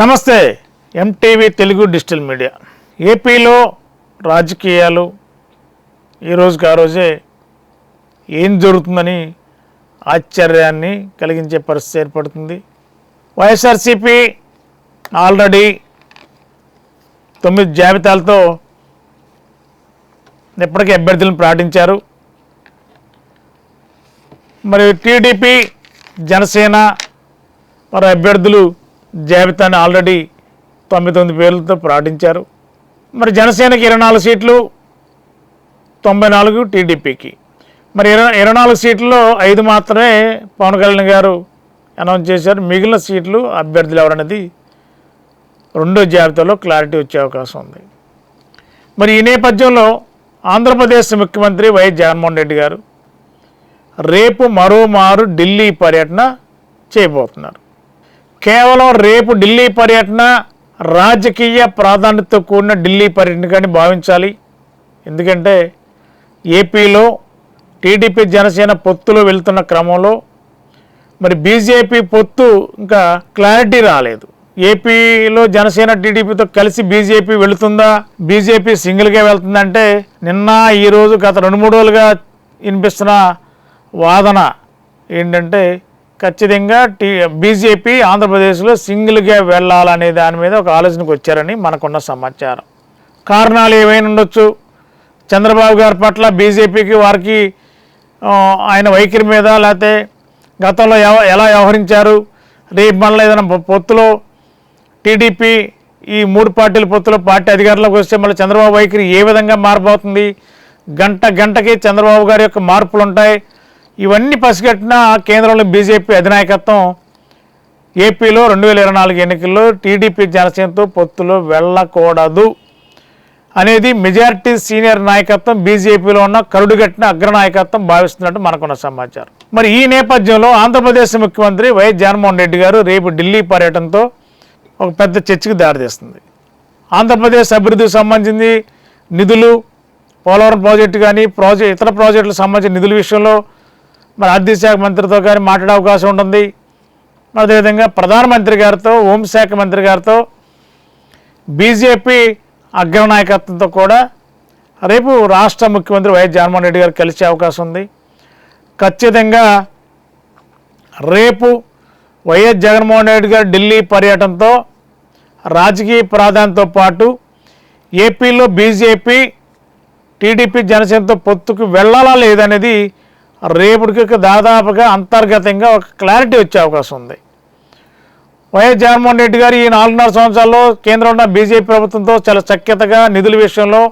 నమస్తే MTV Telugu digital media. ఏపీలో రాజకీయాలు ఈ రోజుకి ఆ రోజే ఏం జరుగుతుందని ఆశ్చర్యాన్ని కలిగించే పరిస్థితి ఏర్పడుతుంది. వైఎస్ఆర్సీపీ ఆల్రెడీ తొమ్మిది జాబితాలతో ఇప్పటికే అభ్యర్థులను ప్రకటించారు. మరి టీడీపీ జనసేన మరి అభ్యర్థులు జాబితాను ఆల్రెడీ తొంభై తొమ్మిది పేర్లతో ప్రకటించారు మరి జనసేనకి ఇరవై నాలుగు సీట్లు తొంభై నాలుగు టీడీపీకి. మరి ఇరవై ఇరవై నాలుగు సీట్లలో ఐదు మాత్రమే పవన్ కళ్యాణ్ గారు అనౌన్స్ చేశారు. మిగిలిన సీట్లు అభ్యర్థులు ఎవరనేది రెండో జాబితాలో క్లారిటీ వచ్చే అవకాశం ఉంది. మరి ఈ నేపథ్యంలో ఆంధ్రప్రదేశ్ ముఖ్యమంత్రి వైఎస్ జగన్మోహన్ రెడ్డి గారు రేపు మరోమారు ఢిల్లీ పర్యటన చేయబోతున్నారు. కేవలం రేపు ఢిల్లీ పర్యటన రాజకీయ ప్రాధాన్యతతో కూడిన ఢిల్లీ పర్యటనగాని భావించాలి. ఎందుకంటే ఏపీలో టీడీపీ జనసేన పొత్తులో వెళ్తున్న క్రమంలో మరి బీజేపీ పొత్తు ఇంకా క్లారిటీ రాలేదు. ఏపీలో జనసేన టీడీపీతో కలిసి బీజేపీ వెళుతుందా బీజేపీ సింగిల్గా వెళ్తుందంటే నిన్న ఈరోజు గత రెండు మూడు రోజులుగా వినిపిస్తున్న వాదన ఏంటంటే ఖచ్చితంగా టీ బీజేపీ ఆంధ్రప్రదేశ్లో సింగిల్గా వెళ్ళాలనే దాని మీద ఒక ఆలోచనకు వచ్చారని మనకున్న సమాచారం. కారణాలు ఏమైనా ఉండొచ్చు? చంద్రబాబు గారి పట్ల బీజేపీకి వారికి ఆయన వైఖరి మీద లేకపోతే గతంలో ఎవ- ఎలా వ్యవహరించారు? రేపు మళ్ళీ ఏదైనా పొత్తులో టీడీపీ ఈ మూడు పార్టీల పొత్తులో పార్టీ అధికారంలోకి వస్తే మళ్ళీ చంద్రబాబు వైఖరి ఏ విధంగా మారిపోతుంది గంట గంటకి చంద్రబాబు గారి యొక్క మార్పులు ఉంటాయి ఇవన్నీ పసిగట్టిన కేంద్రంలో బీజేపీ అధినాయకత్వం ఏపీలో రెండు వేల ఇరవై నాలుగు ఎన్నికల్లో టీడీపీ జనసేనతో పొత్తులో వెళ్ళకూడదు అనేది మెజారిటీ సీనియర్ నాయకత్వం బీజేపీలో ఉన్న కరుడుగట్టిన అగ్రనాయకత్వం భావిస్తున్నట్టు మనకున్న సమాచారం. మరి ఈ నేపథ్యంలో ఆంధ్రప్రదేశ్ ముఖ్యమంత్రి వైఎస్ జగన్మోహన్ రెడ్డి గారు రేపు ఢిల్లీ పర్యటనతో ఒక పెద్ద చర్చకు దారితీస్తుంది. ఆంధ్రప్రదేశ్ అభివృద్ధికి సంబంధించి నిధులు పోలవరం ప్రాజెక్టు కానీ ప్రాజెక్ట్ ఇతర ప్రాజెక్టులకు సంబంధించిన నిధుల విషయంలో మరి ఆర్థిక శాఖ మంత్రితో కానీ మాట్లాడే అవకాశం ఉంటుంది. అదేవిధంగా ప్రధానమంత్రి గారితో హోంశాఖ మంత్రి గారితో బీజేపీ అగ్రనాయకత్వంతో కూడా రేపు రాష్ట్ర ముఖ్యమంత్రి వైఎస్ జగన్మోహన్ రెడ్డి గారు కలిసే అవకాశం ఉంది. ఖచ్చితంగా రేపు వైఎస్ జగన్మోహన్ రెడ్డి గారు ఢిల్లీ పర్యటనతో రాజకీయ ప్రాధాన్యతతో పాటు ఏపీలో బీజేపీ టీడీపీ జనసేనతో పొత్తుకు వెళ్ళాలా లేదనేది రేపటికి దాదాపుగా అంతర్గతంగా ఒక క్లారిటీ వచ్చే అవకాశం ఉంది. వైఎస్ జగన్మోహన్ రెడ్డి గారు ఈ నాలుగున్నర సంవత్సరాల్లో కేంద్రంలో ఉన్న బీజేపీ ప్రభుత్వంతో చాలా చక్యతగా నిధుల విషయంలో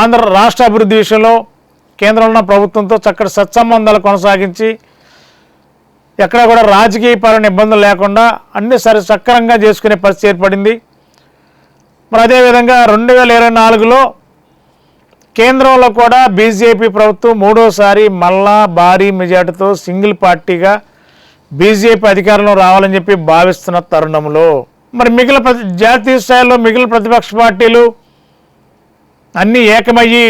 ఆంధ్ర రాష్ట్ర అభివృద్ధి విషయంలో కేంద్రంలో ఉన్న ప్రభుత్వంతో చక్కటి సత్సంబంధాలు కొనసాగించి ఎక్కడ కూడా రాజకీయపరమైన ఇబ్బందులు లేకుండా అన్ని సరి సక్రమంగా చేసుకునే పరిస్థితి ఏర్పడింది. మరి అదేవిధంగా రెండు వేల ఇరవై నాలుగులో కేంద్రంలో కూడా బీజేపీ ప్రభుత్వం మూడోసారి మళ్ళా భారీ మెజార్టీతో సింగిల్ పార్టీగా బీజేపీ అధికారంలో రావాలని చెప్పి భావిస్తున్న తరుణంలో మరి మిగిలిన ప్రతి జాతీయ స్థాయిలో మిగిలిన ప్రతిపక్ష పార్టీలు అన్నీ ఏకమయ్యి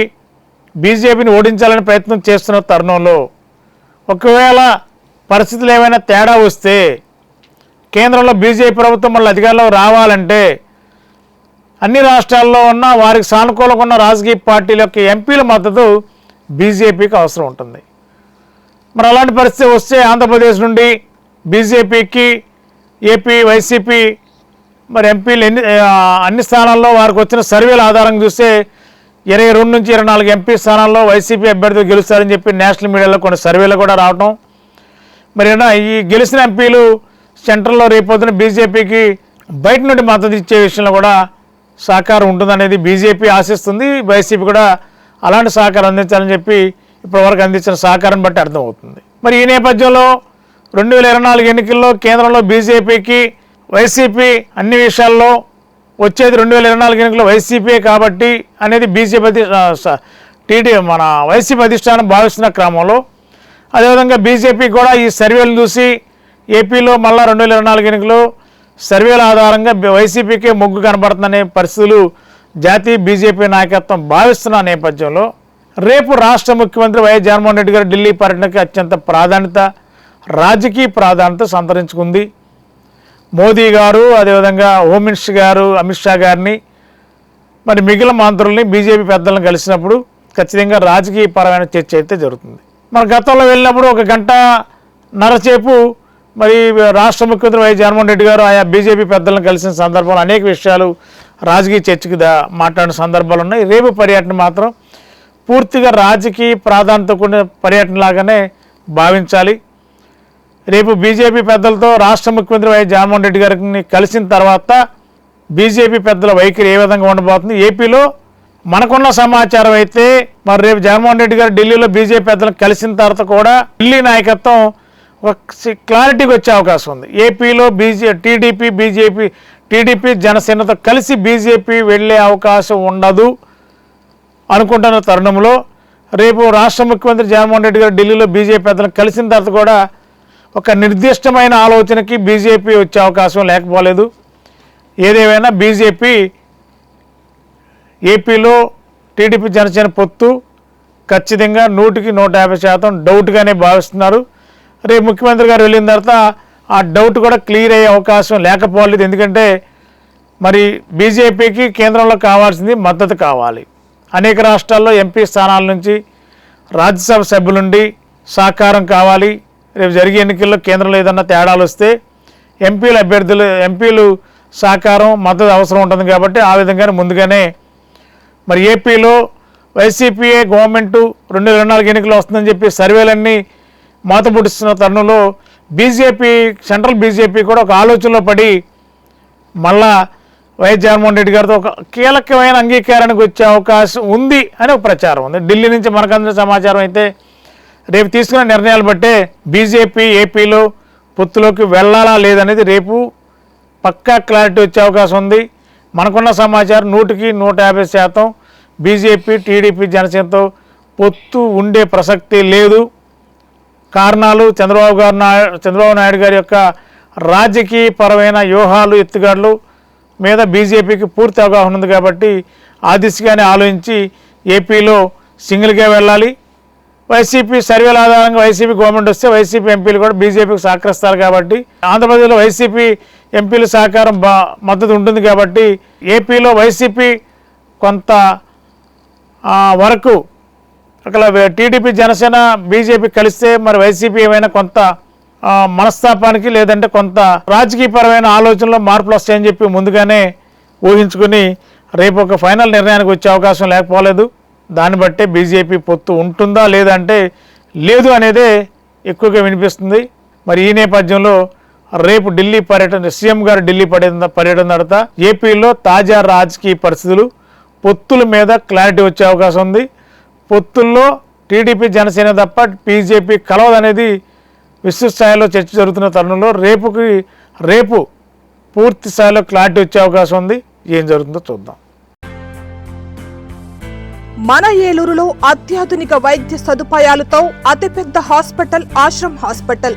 బీజేపీని ఓడించాలని ప్రయత్నం చేస్తున్న తరుణంలో ఒకవేళ పరిస్థితులు ఏమైనా తేడా వస్తే కేంద్రంలో బీజేపీ ప్రభుత్వం మళ్ళీ అధికారంలో రావాలంటే అన్ని రాష్ట్రాల్లో ఉన్న వారికి సానుకూలంగా ఉన్న రాజకీయ పార్టీల యొక్క ఎంపీల మద్దతు బీజేపీకి అవసరం ఉంటుంది. మరి అలాంటి పరిస్థితి వస్తే ఆంధ్రప్రదేశ్ నుండి బీజేపీకి ఏపీ వైసీపీ మరి ఎంపీలు ఎన్ని అన్ని స్థానాల్లో వారికి వచ్చిన సర్వేల ఆధారంగా చూస్తే ఇరవై రెండు నుంచి ఇరవై నాలుగు ఎంపీ స్థానాల్లో వైసీపీ అభ్యర్థులు గెలుస్తారని చెప్పి నేషనల్ మీడియాలో కొన్ని సర్వేలు కూడా రావటం. మరి ఈ గెలిచిన ఎంపీలు సెంట్రల్లో రేపొద్దున బీజేపీకి బయట నుండి మద్దతు ఇచ్చే విషయంలో కూడా సహకారం ఉంటుందనేది బీజేపీ ఆశిస్తుంది. వైసీపీ కూడా అలాంటి సహకారం అందించాలని చెప్పి ఇప్పటివరకు అందించిన సహకారం బట్టి అర్థమవుతుంది. మరి ఈ నేపథ్యంలో రెండు వేల ఇరవై నాలుగు ఎన్నికల్లో కేంద్రంలో బీజేపీకి వైసీపీ అన్ని విషయాల్లో వచ్చేది రెండు వేల ఇరవై నాలుగు ఎన్నికల్లో వైసీపీ కాబట్టి అనేది బీజేపీ టీడీ మన వైసీపీ అధిష్టానం భావిస్తున్న క్రమంలో. అదేవిధంగా బీజేపీ కూడా ఈ సర్వేలు చూసి ఏపీలో మళ్ళా రెండు వేల ఇరవై నాలుగు ఎన్నికలు సర్వేల ఆధారంగా వైసీపీకే మొగ్గు కనబడుతుందనే పరిస్థితులు జాతీయ బీజేపీ నాయకత్వం భావిస్తున్న నేపథ్యంలో రేపు రాష్ట్ర ముఖ్యమంత్రి వైఎస్ జగన్మోహన్ రెడ్డి గారు ఢిల్లీ పర్యటనకి అత్యంత ప్రాధాన్యత రాజకీయ ప్రాధాన్యత సంతరించుకుంది. మోదీ గారు అదేవిధంగా హోమ్ మినిస్టర్ గారు అమిత్ షా గారిని మరి మిగిలిన మంత్రుల్ని బీజేపీ పెద్దలను కలిసినప్పుడు ఖచ్చితంగా రాజకీయ పరమైన చర్చ అయితే జరుగుతుంది. మన గతంలో వెళ్ళినప్పుడు ఒక గంట నరసేపు మరి రాష్ట్ర ముఖ్యమంత్రి వైఎస్ జగన్మోహన్ రెడ్డి గారు ఆయా బీజేపీ పెద్దలను కలిసిన సందర్భంలో అనేక విషయాలు రాజకీయ చర్చకి దా మాట్లాడిన సందర్భాలు ఉన్నాయి. రేపు పర్యటన మాత్రం పూర్తిగా రాజకీయ ప్రాధాన్యత కూడిన పర్యటన లాగానే భావించాలి. రేపు బీజేపీ పెద్దలతో రాష్ట్ర ముఖ్యమంత్రి వైఎస్ జగన్మోహన్ రెడ్డి గారిని కలిసిన తర్వాత బీజేపీ పెద్దల వైఖరి ఏ విధంగా ఉండబోతుంది? ఏపీలో మనకున్న సమాచారం అయితే మరి రేపు జగన్మోహన్ రెడ్డి గారు ఢిల్లీలో బీజేపీ పెద్దలను కలిసిన తర్వాత కూడా ఢిల్లీ నాయకత్వం క్లారిటీకి వచ్చే అవకాశం ఉంది. ఏపీలో బీజే టీడీపీ బీజేపీ టీడీపీ జనసేనతో కలిసి బీజేపీ వెళ్ళే అవకాశం ఉండదు అనుకుంటున్న తరుణంలో. రేపు రాష్ట్ర ముఖ్యమంత్రి జగన్మోహన్ రెడ్డి గారు ఢిల్లీలో బీజేపీ పెద్దలను కలిసిన తర్వాత కూడా ఒక నిర్దిష్టమైన ఆలోచనకి బీజేపీ వచ్చే అవకాశం లేకపోలేదు. ఏదేమైనా బీజేపీ ఏపీలో టీడీపీ జనసేన పొత్తు. ఖచ్చితంగా నూటికి నూట యాభై శాతం డౌట్గానే భావిస్తున్నారు. రేపు ముఖ్యమంత్రి గారు వెళ్ళిన తర్వాత ఆ డౌట్ కూడా క్లియర్ అయ్యే అవకాశం లేకపోలేదు ఎందుకంటే మరి బీజేపీకి కేంద్రంలో కావాల్సింది మద్దతు కావాలి. అనేక రాష్ట్రాల్లో ఎంపీ స్థానాల నుంచి రాజ్యసభ సభ్యులుండి సహకారం కావాలి. రేపు జరిగే ఎన్నికల్లో కేంద్రంలో ఏదన్నా తేడాలు వస్తే ఎంపీల అభ్యర్థులు ఎంపీలు సహకారం మద్దతు అవసరం ఉంటుంది కాబట్టి ఆ విధంగానే ముందుగానే మరి ఏపీలో వైసీపీఏ గవర్నమెంటు రెండు వేల నాలుగు ఎన్నికలు వస్తుందని చెప్పి సర్వేలన్నీ మూతపుడిస్తున్న తరుణంలో బీజేపీ సెంట్రల్ బీజేపీ కూడా ఒక ఆలోచనలో పడి మళ్ళా వైఎస్ జగన్మోహన్ రెడ్డి గారితో ఒక కీలకమైన అంగీకారానికి వచ్చే అవకాశం ఉంది అని ఒక ప్రచారం ఉంది. ఢిల్లీ నుంచి మనకు అందిన సమాచారం అయితే రేపు తీసుకున్న నిర్ణయాలు బట్టే బీజేపీ ఏపీలో పొత్తులోకి వెళ్ళాలా లేదనేది రేపు పక్కా క్లారిటీ వచ్చే అవకాశం ఉంది. మనకున్న సమాచారం నూటికి నూట యాభై శాతం బీజేపీ టీడీపీ జనసేనతో పొత్తు ఉండే ప్రసక్తి లేదు. కారణాలు చంద్రబాబు గారు నాయుడు చంద్రబాబు నాయుడు గారి యొక్క రాజకీయ పరమైన వ్యూహాలు ఎత్తుగాడులు మీద బీజేపీకి పూర్తి అవగాహన ఉంది కాబట్టి ఆ దిశగానే ఆలోచించి ఏపీలో సింగిల్గా వెళ్ళాలి. వైసీపీ సర్వేల ఆధారంగా వైసీపీ గవర్నమెంట్ వస్తే వైసీపీ ఎంపీలు కూడా బీజేపీకి సహకరిస్తారు కాబట్టి ఆంధ్రప్రదేశ్లో వైసీపీ ఎంపీల సహకారం బా మద్దతు ఉంటుంది కాబట్టి ఏపీలో వైసీపీ కొంత వరకు అక్కడ టీడీపీ జనసేన బీజేపీ కలిస్తే మరి వైసీపీ ఏమైనా కొంత మనస్తాపానికి లేదంటే కొంత రాజకీయపరమైన ఆలోచనలో మార్పులు వస్తాయని చెప్పి ముందుగానే ఊహించుకుని రేపు ఒక ఫైనల్ నిర్ణయానికి వచ్చే అవకాశం లేకపోలేదు. దాన్ని బట్టే బీజేపీ పొత్తు ఉంటుందా లేదంటే లేదు అనేదే ఎక్కువగా వినిపిస్తుంది. మరి ఈ నేపథ్యంలో రేపు ఢిల్లీ పర్యటన సీఎం గారు ఢిల్లీ పర్యటన పర్యటన తర్వాత ఏపీలో తాజా రాజకీయ పరిస్థితులు పొత్తుల మీద క్లారిటీ వచ్చే అవకాశం ఉంది. పొత్తుల్లో టీడీపీ జనసేన తప్ప బీజేపీ కలవదనేది విస్తృత స్థాయిలో చర్చ జరుగుతున్న తరుణంలో రేపుకి రేపు పూర్తి స్థాయిలో క్లారిటీ వచ్చే అవకాశం ఉంది. ఏం జరుగుతుందో చూద్దాం. మన ఏలూరులో అత్యాధునిక వైద్య సదుపాయాలతో అతిపెద్ద హాస్పిటల్ ఆశ్రమ్ హాస్పిటల్.